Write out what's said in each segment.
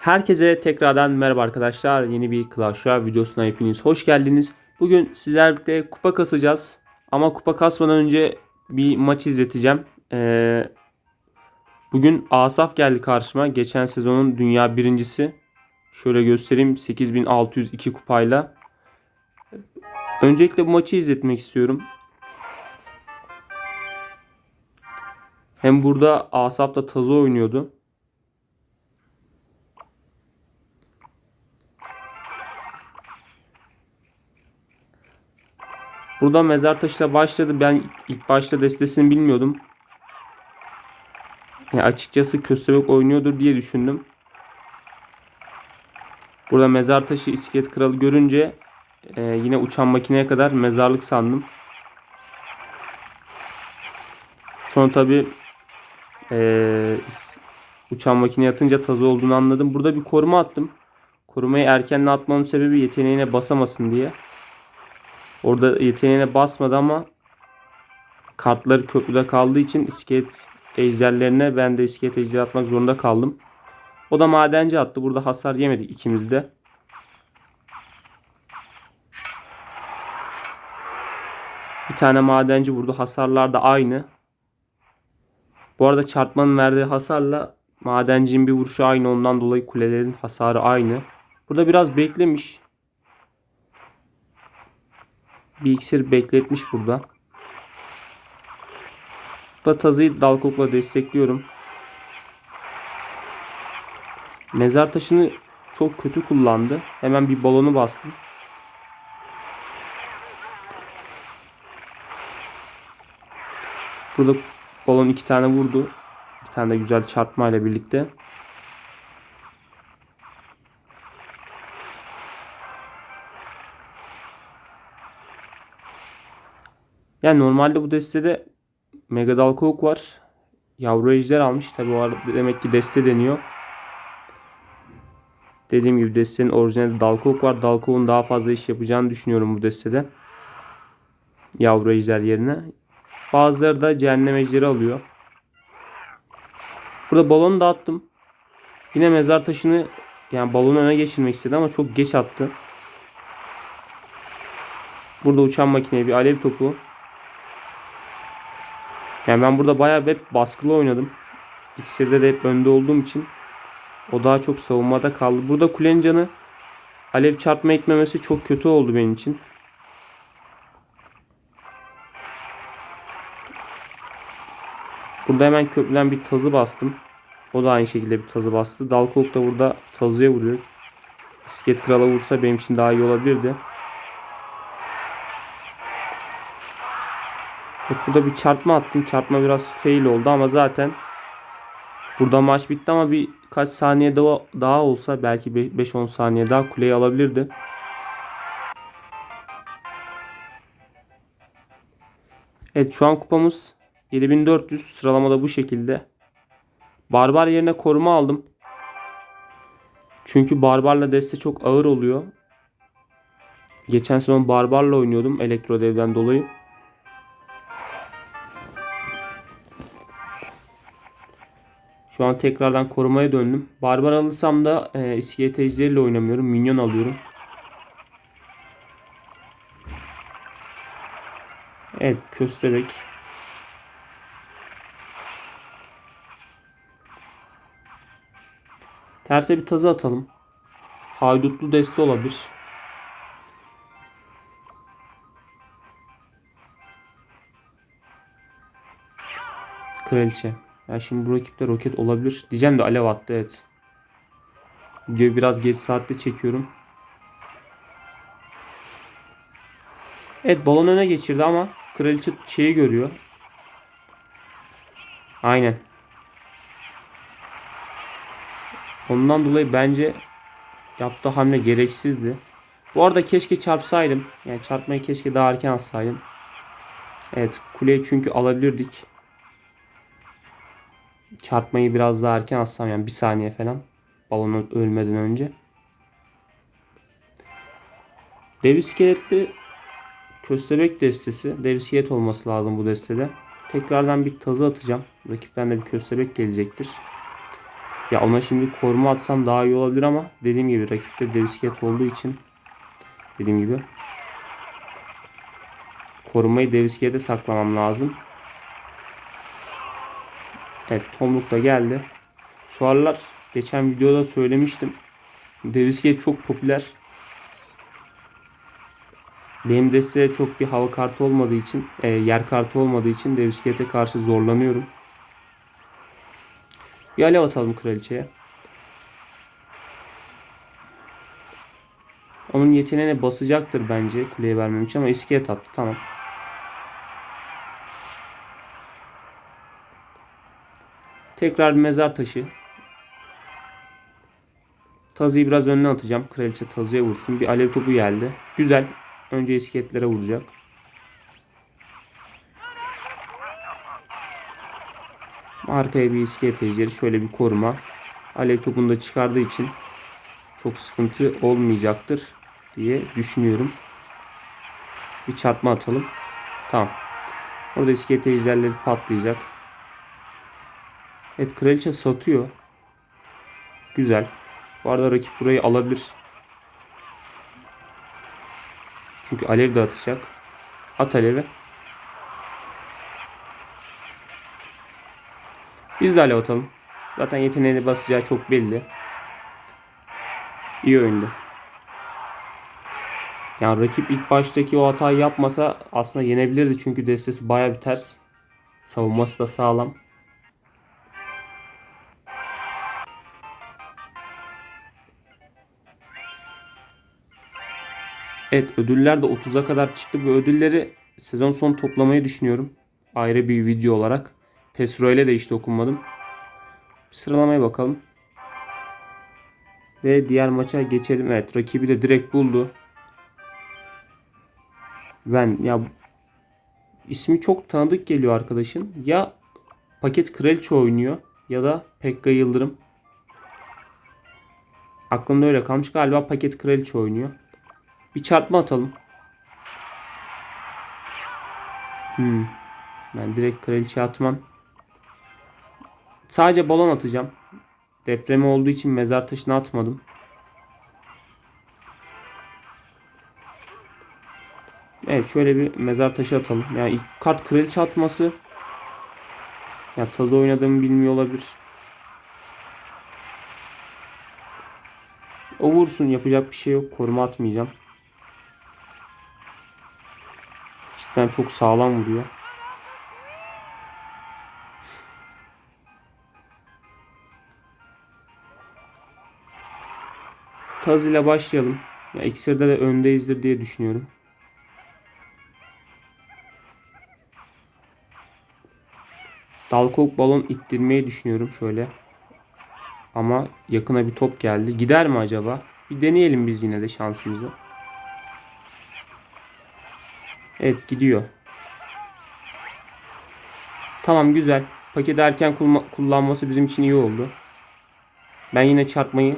Herkese tekrardan merhaba arkadaşlar. Yeni bir Clash Royale videosuna hepiniz hoş geldiniz. Bugün sizlerle kupa kasacağız. Ama kupa kasmadan önce bir maç izleteceğim. Ee, bugün Asaf geldi karşıma. Geçen sezonun dünya birincisi. Şöyle göstereyim 8602 kupayla. Öncelikle bu maçı izletmek istiyorum. Hem burada Asaf da Tazo oynuyordu. Burada mezar taşıyla başladı. Ben ilk başta destesini bilmiyordum. Yani açıkçası köstebek oynuyordur diye düşündüm. Burada mezar taşı iskelet kralı görünce e, yine uçan makineye kadar mezarlık sandım. Sonra tabi e, uçan makineye atınca tazı olduğunu anladım. Burada bir koruma attım. Korumayı erkenle atmamın sebebi yeteneğine basamasın diye. Orada yeteneğine basmadı ama kartları köprüde kaldığı için iskelet ejderlerine ben de iskelet ejderi atmak zorunda kaldım. O da madenci attı. Burada hasar yemedik ikimiz de. Bir tane madenci vurdu. Hasarlar da aynı. Bu arada çarpmanın verdiği hasarla madencinin bir vuruşu aynı. Ondan dolayı kulelerin hasarı aynı. Burada biraz beklemiş. Bir iksir bekletmiş burada. Burada tazıyı dalkokla destekliyorum. Mezar taşını çok kötü kullandı. Hemen bir balonu bastım. Burada balon iki tane vurdu. Bir tane de güzel çarpmayla birlikte. Yani normalde bu destede Mega Dalkok var. Yavru ejder almış. Tabi o arada demek ki deste deniyor. Dediğim gibi destenin orijinali Dalkok var. Dalkok'un daha fazla iş yapacağını düşünüyorum bu destede. Yavru ejder yerine. Bazıları da cehennem ejderi alıyor. Burada balonu dağıttım. Yine mezar taşını yani balonu öne geçirmek istedi ama çok geç attı. Burada uçan makineye bir alev topu. Yani ben burada bayağı hep baskılı oynadım. İksirde de hep önde olduğum için o daha çok savunmada kaldı. Burada kulenin canı alev çarpma etmemesi çok kötü oldu benim için. Burada hemen köprüden bir tazı bastım. O da aynı şekilde bir tazı bastı. Dalkok da burada tazıya vuruyor. İskelet krala vursa benim için daha iyi olabilirdi. Evet, burada bir çarpma attım. Çarpma biraz fail oldu ama zaten burada maç bitti ama bir kaç saniye daha, daha olsa belki 5-10 saniye daha kuleyi alabilirdi. Evet şu an kupamız 7400 sıralamada bu şekilde. Barbar yerine koruma aldım. Çünkü barbarla deste çok ağır oluyor. Geçen sezon barbarla oynuyordum elektro devden dolayı. Şu an tekrardan korumaya döndüm. Barbar alırsam da e, iskelet ejderiyle oynamıyorum. Minyon alıyorum. Evet köstebek. Terse bir tazı atalım. Haydutlu deste olabilir. Kraliçe. Ya şimdi bu rakipte roket olabilir. Diyeceğim de alev attı evet. Videoyu biraz geç saatte çekiyorum. Evet balon öne geçirdi ama kraliçe şeyi görüyor. Aynen. Ondan dolayı bence yaptığı hamle gereksizdi. Bu arada keşke çarpsaydım. Yani çarpmayı keşke daha erken atsaydım. Evet kuleyi çünkü alabilirdik. Çarpmayı biraz daha erken atsam yani bir saniye falan. Balonu ölmeden önce. Dev iskeletli köstebek destesi. Dev iskelet olması lazım bu destede. Tekrardan bir tazı atacağım. Rakipten de bir köstebek gelecektir. Ya ona şimdi koruma atsam daha iyi olabilir ama dediğim gibi rakipte dev iskelet olduğu için dediğim gibi korumayı dev iskelete saklamam lazım. Evet tomruk da geldi. Şu geçen videoda söylemiştim. Dev iskelet çok popüler. Benim destede çok bir hava kartı olmadığı için, e, yer kartı olmadığı için dev iskelete karşı zorlanıyorum. Bir alev atalım kraliçeye. Onun yeteneğine basacaktır bence kuleye vermem için ama iskelet attı tamam. Tekrar mezar taşı. Tazıyı biraz önüne atacağım. Kraliçe tazıya vursun. Bir alev topu geldi. Güzel. Önce iskeletlere vuracak. Arkaya bir iskelet ejderi. Şöyle bir koruma. Alev topunu da çıkardığı için çok sıkıntı olmayacaktır diye düşünüyorum. Bir çarpma atalım. Tamam. Orada iskelet ejderleri patlayacak. Evet kraliçe satıyor. Güzel. Bu arada rakip burayı alabilir. Çünkü alev de atacak. At alevi. Biz de alev atalım. Zaten yeteneğini basacağı çok belli. İyi oyundu. Yani rakip ilk baştaki o hatayı yapmasa aslında yenebilirdi. Çünkü destesi baya bir ters. Savunması da sağlam. Evet ödüller de 30'a kadar çıktı. Bu ödülleri sezon sonu toplamayı düşünüyorum. Ayrı bir video olarak. Pesro ile de işte okunmadım. Bir sıralamaya bakalım. Ve diğer maça geçelim. Evet rakibi de direkt buldu. Ben ya ismi çok tanıdık geliyor arkadaşın. Ya Paket Kraliçe oynuyor ya da Pekka Yıldırım. Aklımda öyle kalmış. Galiba Paket Kraliçe oynuyor. Bir çarpma atalım. Hmm. Ben direkt kraliçe atmam. Sadece balon atacağım. Depremi olduğu için mezar taşını atmadım. Evet şöyle bir mezar taşı atalım. Yani kart kraliçe atması. Ya tazı oynadığımı bilmiyor olabilir. O vursun yapacak bir şey yok. Koruma atmayacağım. Cidden çok sağlam vuruyor. Taz ile başlayalım. Ya iksirde de öndeyizdir diye düşünüyorum. Dalkok balon ittirmeyi düşünüyorum şöyle. Ama yakına bir top geldi. Gider mi acaba? Bir deneyelim biz yine de şansımızı. Evet gidiyor. Tamam güzel. Paketi erken kullanması bizim için iyi oldu. Ben yine çarpmayı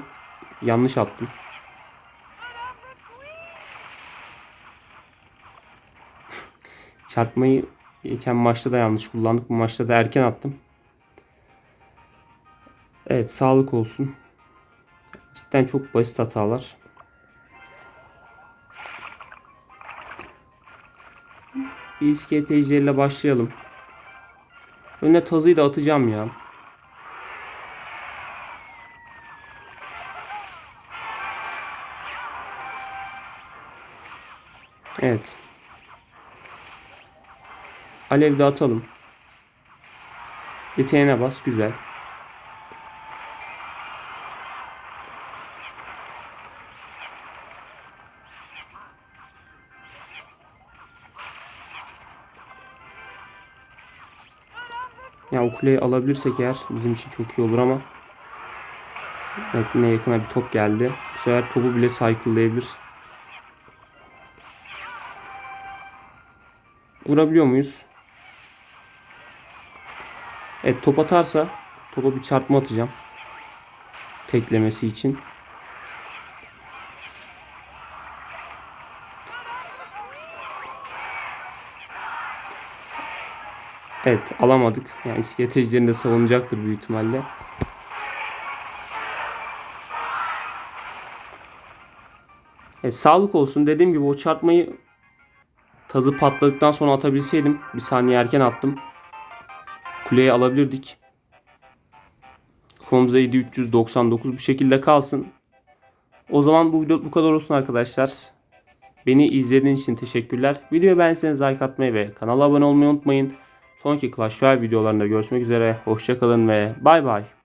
yanlış attım. çarpmayı geçen maçta da yanlış kullandık. Bu maçta da erken attım. Evet sağlık olsun. Cidden çok basit hatalar. Bir iskelet ile başlayalım. Önüne tazıyı da atacağım ya. Evet. Alev de atalım. Yeteneğine bas. Güzel. Kuleyi alabilirsek eğer bizim için çok iyi olur ama Evet yine yakına bir top geldi. Bu sefer topu bile cycle'layabilir. Vurabiliyor muyuz? Evet top atarsa topa bir çarpma atacağım. Teklemesi için. Evet alamadık. Yani iskelet ejderinde savunacaktır büyük ihtimalle. Evet, sağlık olsun. Dediğim gibi o çarpmayı tazı patladıktan sonra atabilseydim. Bir saniye erken attım. Kuleyi alabilirdik. Komza 399 bu şekilde kalsın. O zaman bu video bu kadar olsun arkadaşlar. Beni izlediğiniz için teşekkürler. Videoyu beğenseniz like atmayı ve kanala abone olmayı unutmayın. Sonraki Clash Royale videolarında görüşmek üzere. Hoşçakalın ve bay bay.